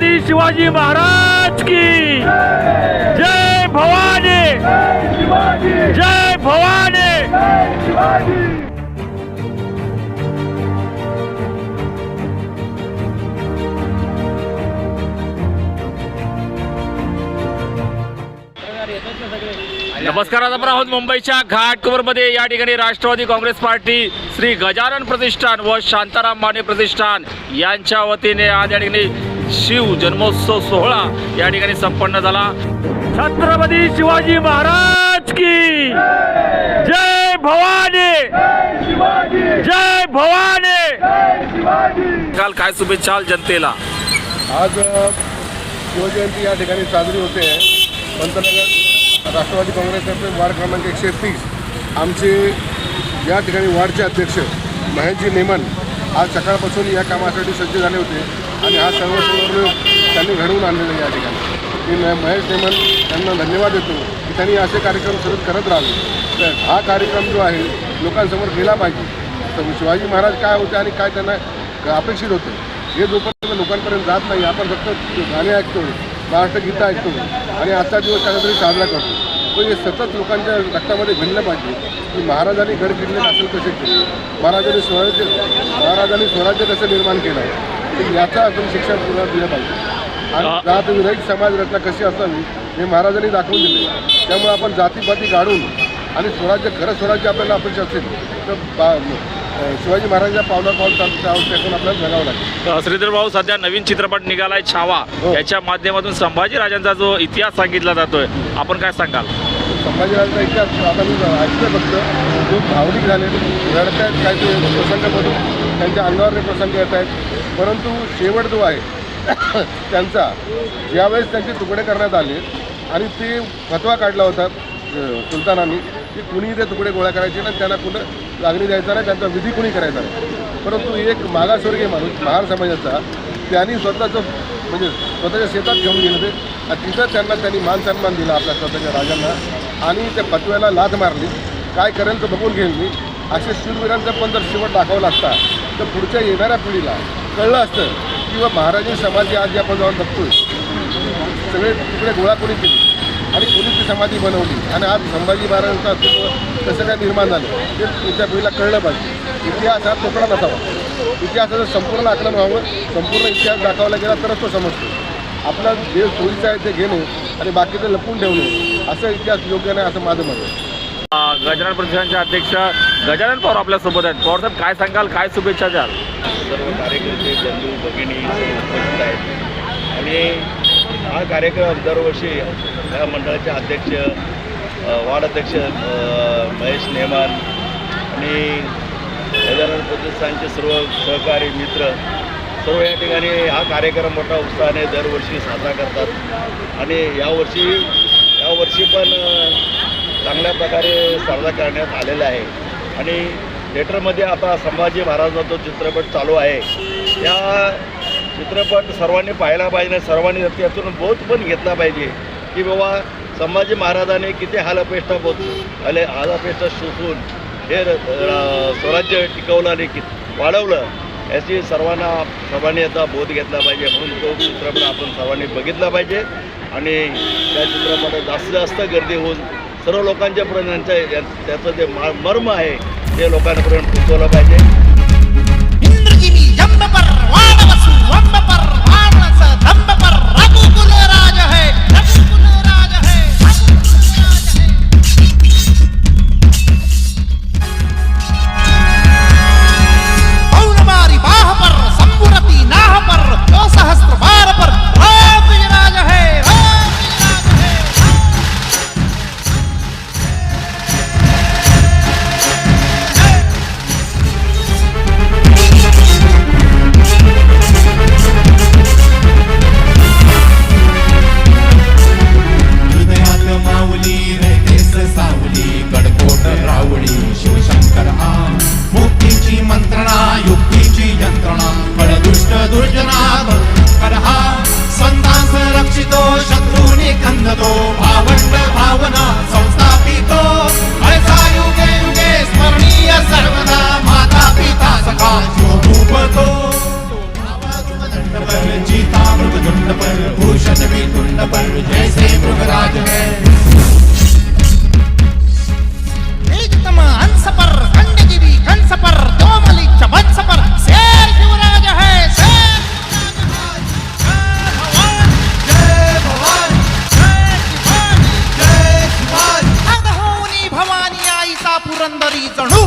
छत्रपती शिवाजी महाराज की जय भवानी। जय भवानी। नमस्कार आज आपण आहोत मुंबईच्या घाटकोवरमध्ये या ठिकाणी राष्ट्रवादी काँग्रेस पार्टी श्री गजानन प्रतिष्ठान व शांताराम माने प्रतिष्ठान यांच्या वतीने आज या ठिकाणी शिव जन्मोत्सव सोहळा या ठिकाणी संपन्न झाला. छत्रपती शिवाजी महाराज की जय भवानी. जय भवानी. काल काय शुभेच्छा जनतेला? आज शिवजयंती या ठिकाणी साजरी होते. पंतनगर राष्ट्रवादी काँग्रेसतर्फे वार्ड क्रमांक एकशे तीस. आमचे या ठिकाणी वार्डचे अध्यक्ष महेशजी नेमन आज सकाळपासून या कामासाठी सज्ज झाले होते. आणि हा सर्व सर्व त्यांनी घडवून आणलेला आहे या ठिकाणी. मी म- महेश नेमन यांना धन्यवाद देतो की त्यांनी असे कार्यक्रम सतत करत राहिले तर हा कार्यक्रम जो आहे लोकांसमोर गेला पाहिजे. तर शिवाजी महाराज काय होते आणि काय त्यांना अपेक्षित होते हे जोपर्यंत लोकांपर्यंत जात नाही आपण फक्त गाणे ऐकतो महाराष्ट्र गीतं ऐकतो आणि आजचा दिवस तरी साजरा करतो. पण हे सतत लोकांच्या रक्तामध्ये भिनलं पाहिजे. की महाराजांनी गड किल्ले असेल कसे केले? महाराजांनी स्वराज्य महाराजांनी स्वराज्य कसं निर्माण केलं? तर याचं आपण शिक्षण पूर्ण दिलं पाहिजे. आणि जात विरहित समाज रचना कशी असावी हे महाराजांनी दाखवून दिले. त्यामुळे आपण जातीपाती काढून आणि स्वराज्य खरं स्वराज्य आपल्याला अपेक्षा असेल तर शिवाजी महाराजांच्या पावला पाऊल चालतं त्यातून आपल्याला जगावं लागेल. श्रीधर भाऊ सध्या नवीन चित्रपट निघालाय छावा. हो. याच्या माध्यमातून संभाजी राजांचा जो इतिहास सांगितला जातोय आपण काय सांगाल? संभाजीराजांचा इतिहास आता मी ऐकलं फक्त. जो भावनिक झाले रडत आहेत काही प्रसंगामधून. त्यांच्या अंगावर प्रसंग येत आहेत परंतु शेवट जो आहे त्यांचा ज्यावेळेस त्यांचे तुकडे करण्यात आले आणि ते फतवा काढला होता सुलतानांनी की कुणी ते तुकडे गोळा करायचे ना त्यांना कुठं लागणी द्यायचा नाही त्यांचा विधी कुणी करायचा नाही. परंतु एक मागासवर्गीय माणूस महार समाजाचा त्यांनी स्वतःचं म्हणजे स्वतःच्या शेतात घेऊन गेले ते आणि तिथं त्यांना त्यांनी मान सन्मान दिला आपल्या स्वतःच्या राजांना. आणि त्या फतव्याला लाथ मारली. काय करेल तर बघून घेईल मी. असे शूरवीरांचा पण जर शेवट दाखवला असता तर पुढच्या येणाऱ्या पिढीला कळलं असतं किंवा महाराजी समाधी आज आपण जाऊन बघतोय सगळे तिकडे गोळा कोणी केली? आणि कोणी ती समाधी बनवली? आणि आज संभाजी महाराजांचं अस्तित्व कसं काय निर्माण झालं? ते पुढच्या पिढीला कळलं पाहिजे. इतिहास हा तोकडा नसावा. इतिहासाचं संपूर्ण आकलन व्हावं संपूर्ण इतिहास दाखवला गेला तरच तो समजतो. आपला जे सोयीचं आहे ते घेणे आणि बाकीचं लपून ठेवणे असं इतिहास योग्य नाही असं माझं मत आहे. गजानन प्रतिष्ठानचे अध्यक्ष गजानन पवार आपल्यासोबत आहेत. पवार साहेब काय सांगाल? काय शुभेच्छा द्याल? सर्व कार्यकर्ते बंधू भगिनी उपस्थित आहेत. आणि हा कार्यक्रम दरवर्षी या मंडळाचे अध्यक्ष अ, वार्ड अध्यक्ष महेश नेमान आणि गजानन प्रतिष्ठानचे सर्व सहकारी मित्र सर्व या ठिकाणी हा कार्यक्रम मोठा उत्साहाने दरवर्षी साजरा करतात. आणि यावर्षी यावर्षी पण चांगल्या प्रकारे साजरा करण्यात आलेला आहे. आणि थिएटरमध्ये आता संभाजी महाराजांचा जो चित्रपट चालू आहे या चित्रपट सर्वांनी पाहायला पाहिजे सर्वांनी त्यातून बोध पण घेतला पाहिजे की बाबा संभाजी महाराजांनी किती हालअपेष्टा बोध आले हालअपेष्टा शोषून हे स्वराज्य टिकवलं आणि कि वाढवलं. याची सर्वांना सर्वांनी याचा बोध घेतला पाहिजे म्हणून तो चित्रपट आपण सर्वांनी बघितला पाहिजे. आणि त्या चित्रपटात जास्तीत जास्त गर्दी होऊन सर्व लोकांच्या पर्यंत या- त्याचं जे मर्म आहे ते लोकांपर्यंत पोचवलं पाहिजे. randorizo.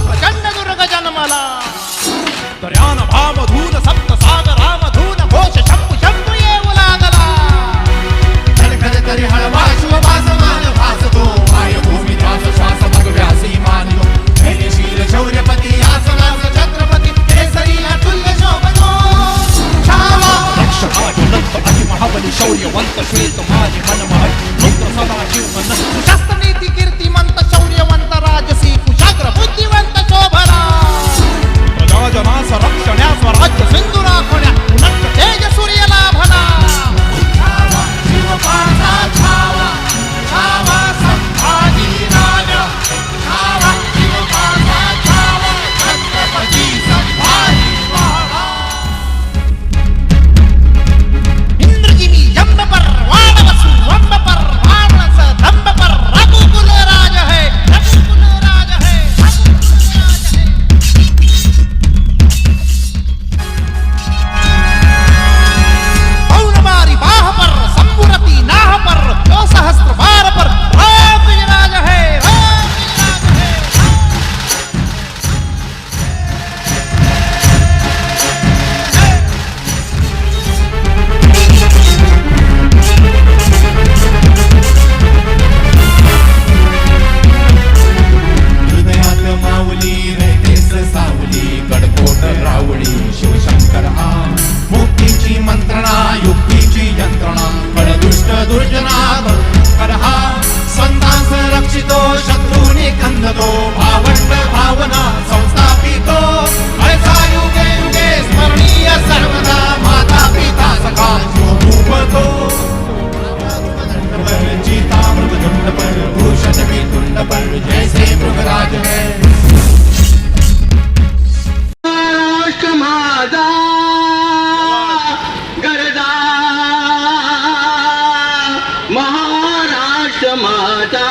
माता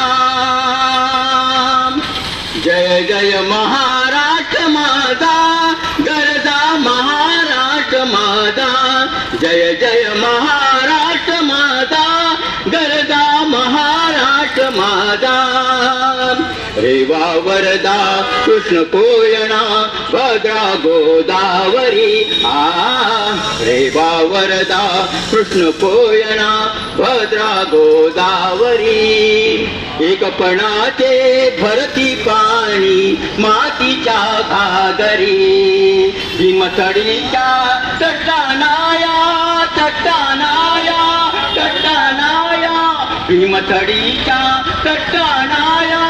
जय जय महाराष्ट्र माता गरजा महाराष्ट्र माता। जय जय महा हात रेवा वरदा कृष्ण कोयणा भद्रा गोदावरी आ. रेवा वरदा कृष्ण कोयणा भद्रा गोदावरी. एकपणाचे भरती पाणी मातीच्या घागरी. हिमतडीच्या तट्टानाया तट्टानाया பீமத்தடியா தட்டானாயா